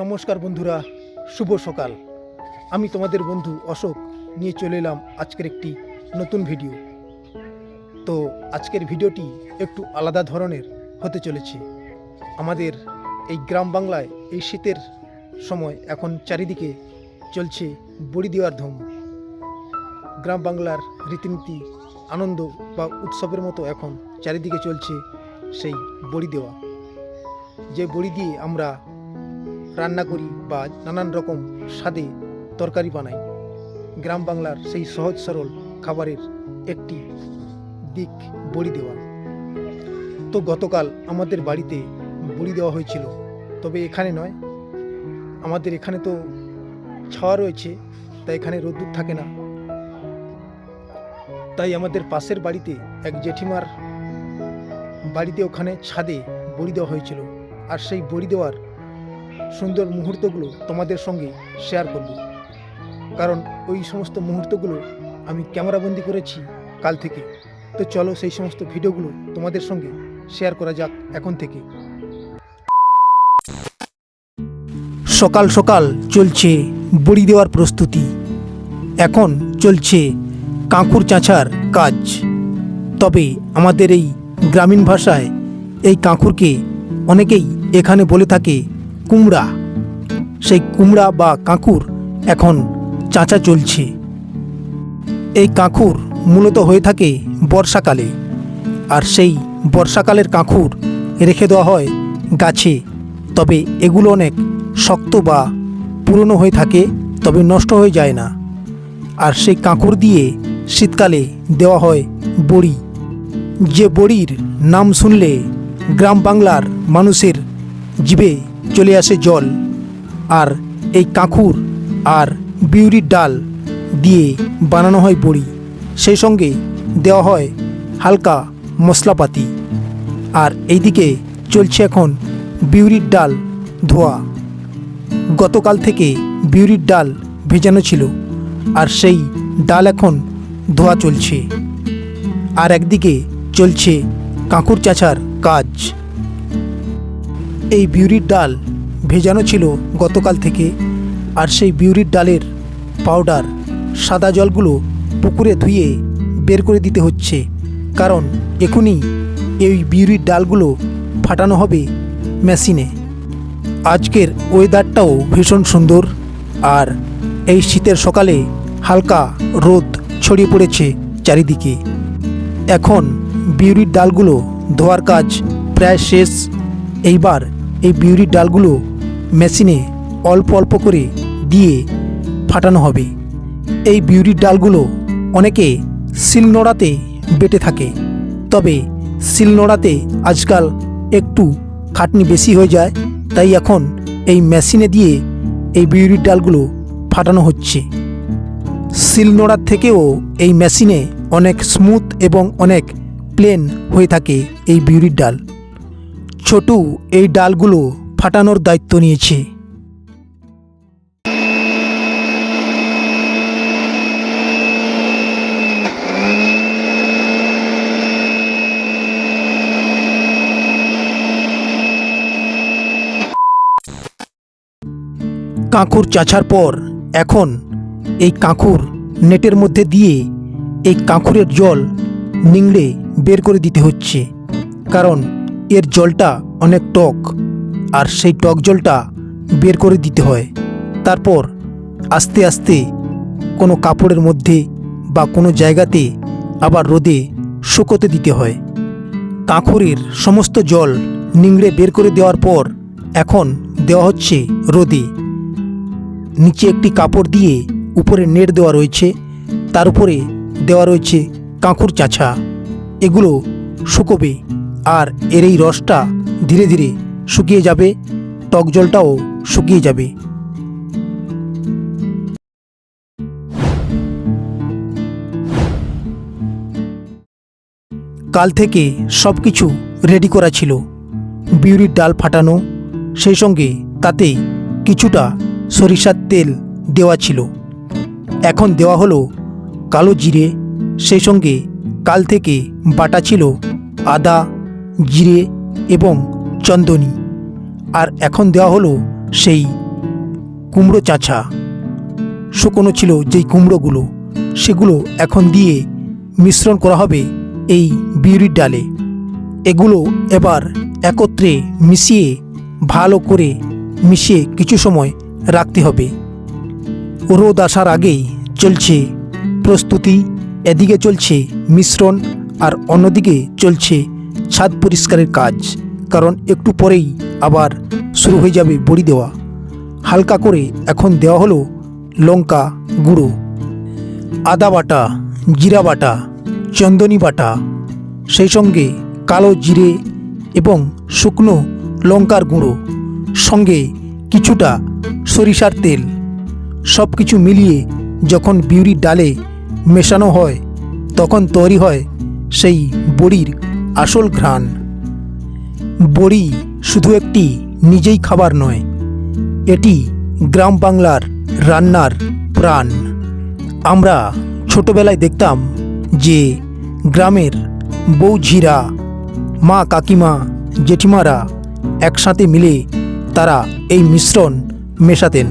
নমস্কার বন্ধুরা, শুভ সকাল। আমি তোমাদের বন্ধু অশোক, নিয়ে চলে এলাম আজকের একটি নতুন ভিডিও। তো আজকের ভিডিওটি একটু আলাদা ধরনের হতে চলেছে। আমাদের এই গ্রাম বাংলায় এই শীতের সময় এখন চারিদিকে চলছে বড়ি দেওয়ার ধুম। গ্রাম বাংলার রীতিনীতি, আনন্দ বা উৎসবের মতো এখন চারিদিকে চলছে সেই বড়ি দেওয়া। যে বড়ি দিয়ে আমরা রান্না করি বা নানান রকম স্বাদে তরকারি বানাই। গ্রাম বাংলার সেই সহজ সরল খাবারের একটি দিক বড়ি দেওয়া। তো গতকাল আমাদের বাড়িতে বড়ি দেওয়া হয়েছিল, তবে এখানে নয়। আমাদের এখানে তো ছাওয়া রয়েছে, তাই এখানে রোদ্দুর থাকে না। তাই আমাদের পাশের বাড়িতে এক জেঠিমার বাড়িতে ওখানে ছাদে বড়ি দেওয়া হয়েছিল। আর সেই বড়ি দেওয়ার সুন্দর মুহূর্তগুলো তোমাদের সঙ্গে শেয়ার করব। কারণ ওই সমস্ত মুহূর্তগুলো আমি ক্যামেরাবন্দি করেছি কাল থেকে। তো চলো সেই সমস্ত ভিডিওগুলো তোমাদের সঙ্গে শেয়ার করা যাক এখন থেকে। সকাল সকাল চলছে বড়ি দেওয়ার প্রস্তুতি। এখন চলছে কাঁকুর চাঁচার কাজ। তবে আমাদের এই গ্রামীণ ভাষায় এই কাঁকুরকে অনেকেই এখানে বলে থাকে কুমড়া। সেই কুমড়া বা কাঁকুর এখন চাঁচা চলছে। এই কাঁকুর মূলত হয়ে থাকে বর্ষাকালে, আর সেই বর্ষাকালের কাঁকুর রেখে দেওয়া হয় গাছে। তবে এগুলো অনেক শক্ত বা পুরনো হয়ে থাকে, তবে নষ্ট হয়ে যায় না। আর সেই কাঁকুর দিয়ে শীতকালে দেওয়া হয় বড়ি। যে বড়ির নাম শুনলে গ্রাম বাংলার মানুষের জিভে চলে আসে জল আর এই কাঁকুর আর বিউরির ডাল দিয়ে বানানো হয় বড়ি। সেই সঙ্গে দেওয়া হয় হালকা মশলাপাতি। আর এইদিকে চলছে এখন বিউরির ডাল ধোয়া। গতকাল থেকে বিউরির ডাল ভেজানো ছিল আর সেই ডাল এখন ধোয়া চলছে। আর একদিকে চলছে কাঁকুর চাচার কাজ। এই বিউরির ডাল ভেজানো ছিল গতকাল থেকে, আর সেই বিউরির ডালের পাউডার সাদা জলগুলো পুকুরে ধুয়ে বের করে দিতে হচ্ছে, কারণ এখনই এই বিউরির ডালগুলো ফাটানো হবে মেশিনে। আজকের ওয়েদারটাও ভীষণ সুন্দর, আর এই শীতের সকালে হালকা রোদ ছড়িয়ে পড়েছে চারিদিকে। এখন বিউরির ডালগুলো ধোয়ার কাজ প্রায় শেষ, এইবার এই বিউরির ডালগুলো মেশিনে অল্প অল্প করে দিয়ে ফাটানো হবে। এই বিউরির ডালগুলো অনেকে শিলনোড়াতে বেটে থাকে। তবে শিলনোড়াতে আজকাল একটু খাটনি বেশি হয়ে যায়, তাই এখন এই মেশিনে দিয়ে এই বিউরির ডালগুলো ফাটানো হচ্ছে। শিলনোড়ার থেকেও এই মেশিনে অনেক স্মুথ এবং অনেক প্লেন হয়ে থাকে এই বিউরির ডাল। ছোটু এই ডালগুলো ফাটানোর দায়িত্ব নিয়েছে। কাঁকুর চাছার পর এখন এই কাঁকুর নেটের মধ্যে দিয়ে এই কাঁকুরের জল নিংড়ে বের করে দিতে হচ্ছে। কারণ এর জলটা অনেক টক, আর সেই টক জলটা বের করে দিতে হয়। তারপর আস্তে আস্তে কোনো কাপড়ের মধ্যে বা কোনো জায়গাতে আবার রোদে শুকোতে দিতে হয়। কাঁকুরের সমস্ত জল নিংড়ে বের করে দেওয়ার পর এখন দেওয়া হচ্ছে রোদে। নিচে একটি কাপড় দিয়ে উপরে নেট দেওয়া রয়েছে, তার উপরে দেওয়া রয়েছে কাঁকুর চাছা। এগুলো শুকোবে। আর এর এই রসটা ধীরে ধীরে শুকিয়ে যাবে, টক জলটাও শুকিয়ে যাবে। কাল থেকে সব কিছু রেডি করা ছিল। বিউরির ডাল ফাটানো, সেই সঙ্গে তাতে কিছুটা সরিষার তেল দেওয়া ছিল। এখন দেওয়া হলো কালো জিরে, সেই সঙ্গে কাল থেকে বাটা ছিল আদা জিরে এবং চন্দনী। আর এখন দেওয়া হলো সেই কুমড়ো চাঁচা। শুকনো ছিল যেই কুমড়োগুলো, সেগুলো এখন দিয়ে মিশ্রণ করা হবে এই বিউরির ডালে। এগুলো এবার একত্রে মিশিয়ে ভালো করে মিশিয়ে কিছু সময় রাখতে হবে। রোদ আসার আগেই চলছে প্রস্তুতি, এদিকে চলছে মিশ্রণ আর অন্যদিকে চলছে ছাদ পরিষ্কারের কাজ, কারণ একটু পরেই আবার শুরু হয়ে যাবে বড়ি দেওয়া। হালকা করে এখন দেওয়া হলো লঙ্কা গুঁড়ো, আদা বাটা, জিরা বাটা, চন্দনী বাটা, সেই সঙ্গে কালো জিরে এবং শুকনো লঙ্কার গুঁড়ো, সঙ্গে কিছুটা সরিষার তেল সব কিছু মিলিয়ে যখন বিউরির ডালে মেশানো হয়, তখন তৈরি হয় সেই বড়ির আসল ঘ্রাণ। বড়ি শুধু একটি নিজেই খাবার নয়, এটি গ্রাম বাংলার রান্নার প্রাণ। আমরা ছোটবেলায় দেখতাম যে গ্রামের বৌঝিরা মা কাকিমা, জেঠিমারা একসাথে মিলে তারা এই মিশ্রণ মেশাতেন।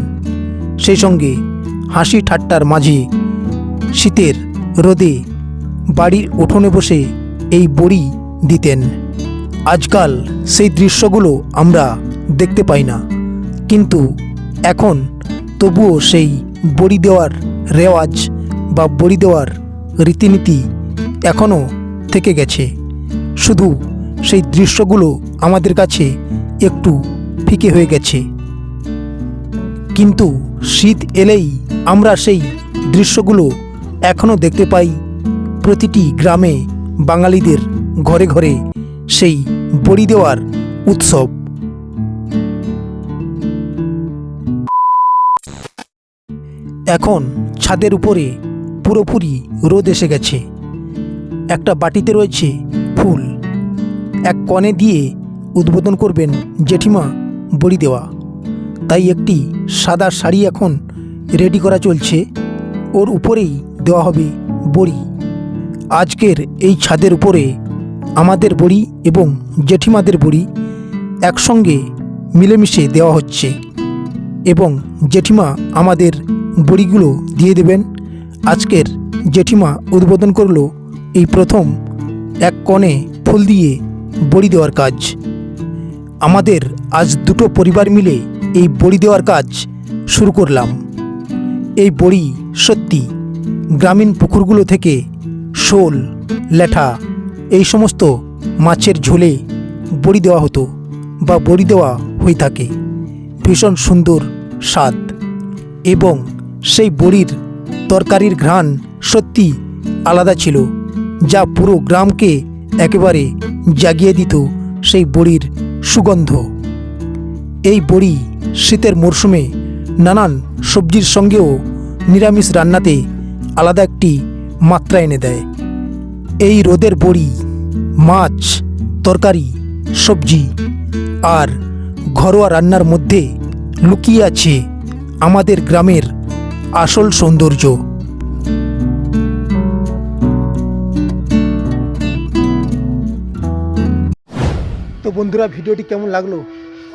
সেই সঙ্গে হাসি ঠাট্টার মাঝে শীতের রোদে বাড়ির উঠোনে বসে এই বড়ি দিতেন। আজকাল সেই দৃশ্যগুলো আমরা দেখতে পাই না। কিন্তু এখন তবুও সেই বড়ি দেওয়ার রেওয়াজ বা বড়ি দেওয়ার রীতিনীতি এখনও থেকে গেছে। শুধু সেই দৃশ্যগুলো আমাদের কাছে একটু ফিকে হয়ে গেছে। কিন্তু শীত এলেই আমরা সেই দৃশ্যগুলো এখনও দেখতে পাই প্রতিটি গ্রামে বাঙালিদের। ঘরে ঘরে সেই বড়ি দেওয়ার উৎসব। এখন ছাদের উপরে পুরোপুরি রোদ এসে গেছে। একটা বাটিতে রয়েছে ফুল। এক কনে দিয়ে উদ্বোধন করবেন জেঠিমা বড়ি দেওয়া। তাই একটি সাদা শাড়ি এখন রেডি করা চলছে। ওর উপরেই দেওয়া হবে বড়ি। আজকের এই ছাদের উপরে আমাদের বড়ি এবং জেঠিমাদের বড়ি একসঙ্গে মিলেমিশে দেওয়া হচ্ছে এবং জেঠিমা আমাদের বড়িগুলো দিয়ে দেবেন। আজকের জেঠিমা উদ্বোধন করল এই প্রথম এক কণে ফুল দিয়ে বড়ি দেওয়ার কাজ। আমাদের আজ দুটো পরিবার মিলে এই বড়ি দেওয়ার কাজ শুরু করলাম। এই বড়ি সত্যি গ্রামীণ পুকুরগুলো থেকে শোল ল্যাঠা এই সমস্ত মাছের ঝোলে বড়ি দেওয়া হতো বা বড়ি দেওয়া হয়ে থাকে। ভীষণ সুন্দর স্বাদ। এবং সেই বড়ির তরকারির ঘ্রাণ সত্যি আলাদা ছিল, যা পুরো গ্রামকে একেবারে জাগিয়ে দিত সেই বড়ির সুগন্ধ। এই বড়ি শীতের মরশুমে নানান সবজির সঙ্গেও নিরামিষ রান্নাতে আলাদা একটি মাত্রা এনে দেয়। এই রোদের বড়ি, মাছ, তরকারি, সবজি আর ঘরোয়া রান্নার মধ্যে লুকিয়ে আছে আমাদের গ্রামের আসল সৌন্দর্য। তো বন্ধুরা, ভিডিওটি কেমন লাগল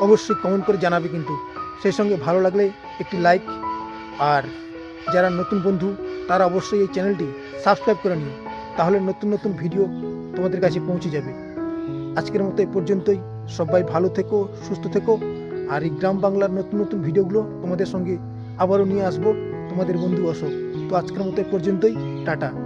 অবশ্যই কমেন্ট করে জানাবে কিন্তু। সেই সঙ্গে ভালো লাগলে একটি লাইক আর যারা নতুন বন্ধু, তারা অবশ্যই এই চ্যানেলটি সাবস্ক্রাইব করে নিও। তাহলে নতুন নতুন ভিডিও তোমাদের কাছে পৌঁছে যাবে। আজকের মতো এ পর্যন্তই। সবাই ভালো থেকো, সুস্থ থেকো। আর এই গ্রাম বাংলার নতুন নতুন ভিডিওগুলো তোমাদের সঙ্গে আবারও নিয়ে আসব তোমাদের বন্ধু অশোক। তো আজকের মতো এ পর্যন্তই। টাটা।